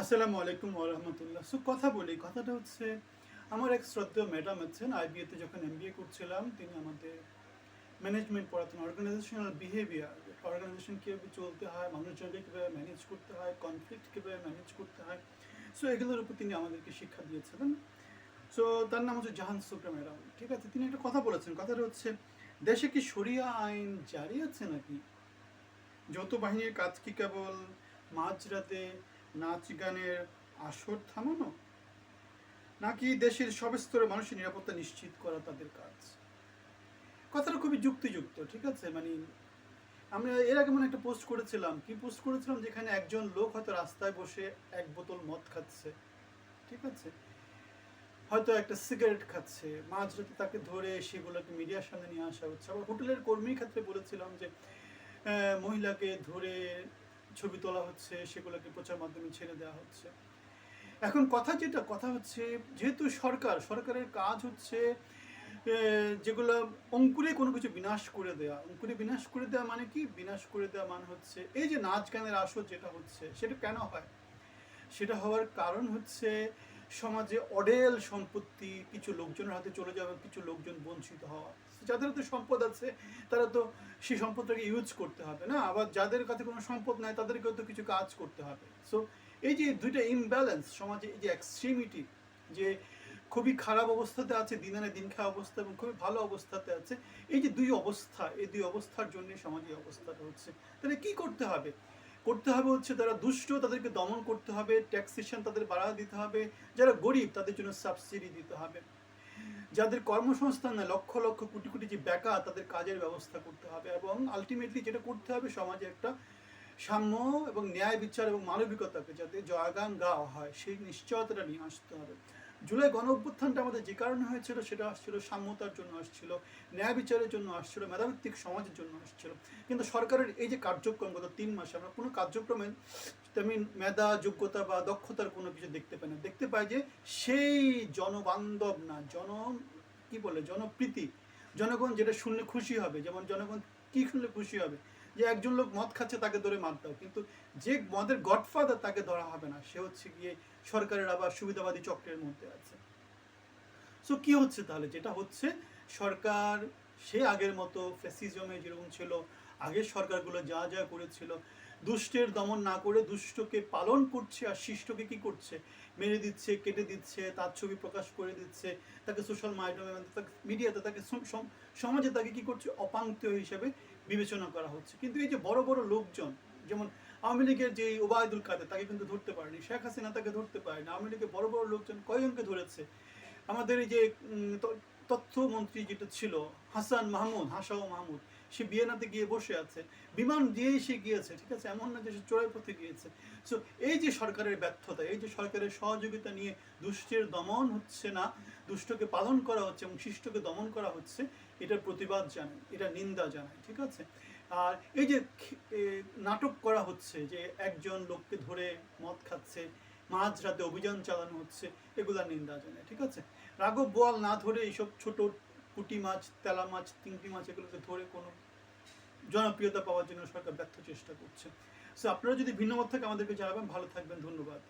আসসালামু আলাইকুম ওরহমতুল্লাহ সো কথা বলি, কথাটা হচ্ছে, আমার এক শ্রদ্ধেয় ম্যাডাম আছেন আইবিএতে যখন এমবিএ করছিলাম, তিনি আমাদের ম্যানেজমেন্ট পড়াতেন অর্গানাইজেশনাল বিহেভিয়ার অর্গানাইজেশন কীভাবে চলতে হয়, মানুষজনকে কীভাবে ম্যানেজ করতে হয় কনফ্লিক্ট কীভাবে ম্যানেজ করতে হয়, সো এগুলোর উপর তিনি আমাদেরকে শিক্ষা দিয়েছিলেন। সো তার নাম হচ্ছে জাহান সুপ্রা ম্যাডাম, ঠিক আছে? তিনি একটা কথা বলেছেন, কথাটা হচ্ছে, দেশে কি শরিয়া আইন জারি আছে নাকি? যৌথ বাহিনীর কাজ কি কেবল মাঝরাতে নাচ গানের আসর থামানো? নাকি দেশের সব স্তরের মানুষের নিরাপত্তা নিশ্চিত করা তাদের কাজ? কথাটা খুবই যুক্তিযুক্ত, ঠিক আছে? মানে আমরা এর আগে মানে একটা পোস্ট করেছিলাম। কি পোস্ট করেছিলাম? যেখানে একজন লোক হয়তো রাস্তায় বসে এক বোতল মদ খাচ্ছে, ঠিক আছে? হয়তো একটা সিগারেট খাচ্ছে। মাঝরাতে তাকে ধরে সেগুলোকে মিডিয়ার সামনে নিয়ে আসা হচ্ছে। আবার হোটেলের কর্মীর ক্ষেত্রে বলেছিলাম যে মহিলাকে ধরে ছবি তোলা হচ্ছে, সেগুলোকে প্রচার মাধ্যমে ছেড়ে দেওয়া হচ্ছে। এখন কথা যেটা, কথা হচ্ছে যেহেতু সরকার, সরকারের কাজ হচ্ছে যেগুলো অঙ্কুরে কোনো কিছু বিনাশ করে দেওয়া। অঙ্কুরে বিনাশ করে দেওয়া মানে কি? বিনাশ করে দেওয়া মানে হচ্ছে, এই যে নাচ গানের আসর যেটা হচ্ছে, সেটা কেন হয়? সেটা হওয়ার কারণ হচ্ছে সমাজে অডেল সম্পত্তি, কিছু লোকজনের হাতে চলে যাবে কিছু লোকজন বঞ্চিত হওয়া। যাদের হাতে সম্পদ আছে, তারা তো সেই সম্পদটাকে ইউজ করতে হবে, না? আবার যাদের কাছে কোনো সম্পদ নাই, তাদেরকেও তো কিছু কাজ করতে হবে। সো এই যে দুইটা ইমব্যালেন্স সমাজে এই যে এক্সট্রিমিটি যে খুবই খারাপ অবস্থাতে আছে, দিন আনে দিন খাওয়া অবস্থা এবং খুবই ভালো অবস্থাতে আছে, এই যে দুই অবস্থা, এই দুই অবস্থার জন্য সমাজে অবস্থাটা হচ্ছে। তাহলে কি করতে হবে? করতে হবে হচ্ছে তারা দুষ্ট, তাদেরকে দমন করতে হবে ট্যাক্সেশন তাদের বাড়া দিতে হবে, যারা গরিব, তাদের জন্য সাবসিডি দিতে হবে। যাদের কর্মসংস্থান নাই, লক্ষ লক্ষ কোটি কোটি যে বেকার, তাদের কাজের ব্যবস্থা করতে হবে এবং আলটিমেটলি যেটা করতে হবে সমাজে একটা সাম্য এবং ন্যায় বিচার এবং মানবিকতাকে যাতে জয়গান গাওয়া হয়, সেই নিশ্চয়তাটা নিয়ে আসতে হবে। জুলাই গণ অভ্যুত্থানটা আমাদের যে কারণে হয়েছিল, সেটা আসছিল সাম্যতার জন্য আসছিল, ন্যায় বিচারের জন্য আসছিল, মেধাভিত্তিক সমাজের জন্য আসছিল। কিন্তু সরকারের এই যে কার্যক্রম গত তিন মাসে, আমরা কোনো কার্যক্রমে তেমনি মেধা, যোগ্যতা বা দক্ষতার কোনো কিছু দেখতে পাই না। দেখতে পাই যে সেই জনবান্ধব না, জন, কি বলে, জনপ্রীতি, জনগণ যেটা শুনলে খুশি হবে, যেমন জনগণ কি শুনলে খুশি হবে যে একজন লোক মদ খাচ্ছে তাকে ধরে মার দাও কিন্তু যে মদের গডফাদার তাকে ধরা হবে না, সে হচ্ছে গিয়ে সরকারের আবার সুবিধাবাদী চক্রের মধ্যে আছে। সো কি হচ্ছে তাহলে? যেটা হচ্ছে, সরকার, সে আগের মতো ফ্যাসিজমে যেরকম ছিল, আগের সরকারগুলো যা যা করেছিল, দুষ্টের দমন না করে দুষ্টকে পালন করছে আর শিষ্টকে কি করছে? মেরে দিচ্ছে, কেটে দিচ্ছে, তার ছবি প্রকাশ করে দিচ্ছে, তাকে সোশ্যাল মাধ্যমে মিডিয়াতে তাকে সম- সম- সমাজে তাকে কি করছে? অপাঙ্ক্তীয় হিসেবে বিবেচনা করা হচ্ছে। কিন্তু এই যে বড় বড় লোকজন, যেমন আওয়ামী লীগের যে ওবায়দুল কাদের, তাকে কিন্তু ধরতে পারেনি, শেখ হাসিনা তাকে ধরতে পারেনি, আওয়ামী লীগের বড় বড় লোকজন কয়জনকে ধরেছে? আমাদের এই যে তথ্যমন্ত্রী যেটা ছিল, হাসান মাহমুদ, হাসাও মাহমুদ, সে বিয়েনাতে গিয়ে বসে আছে। বিমান দিয়েই সে গিয়েছে, ঠিক আছে? এমন না যে সে চোরাই পথে গিয়েছে। সো এই যে সরকারের ব্যর্থতা, এই যে সরকারের সহযোগিতা নিয়ে দুষ্টের দমন হচ্ছে না দুষ্টকে পালন করা হচ্ছে এবং শিষ্টকে দমন করা হচ্ছে, এটার প্রতিবাদ জানায়, এটা নিন্দা জানায়, ঠিক আছে? আর এই যে নাটক করা হচ্ছে যে একজন লোককে ধরে মদ খাচ্ছে মাঝরাতে অভিযান চালানো হচ্ছে, এগুলা নিন্দা জানায়, ঠিক আছে? রাঘব বোয়াল না ধরে এইসব ছোট পুঁটি মাছ, তেলা মাছ, তিনটি মাছ এগুলোকে ধরে কোনো জনপ্রিয়তা পাওয়ার জন্য সরকার ব্যর্থ চেষ্টা করছে। সো আপনারা যদি ভিন্ন মত থাকে আমাদেরকে জানাবেন, ভালো থাকবেন, ধন্যবাদ।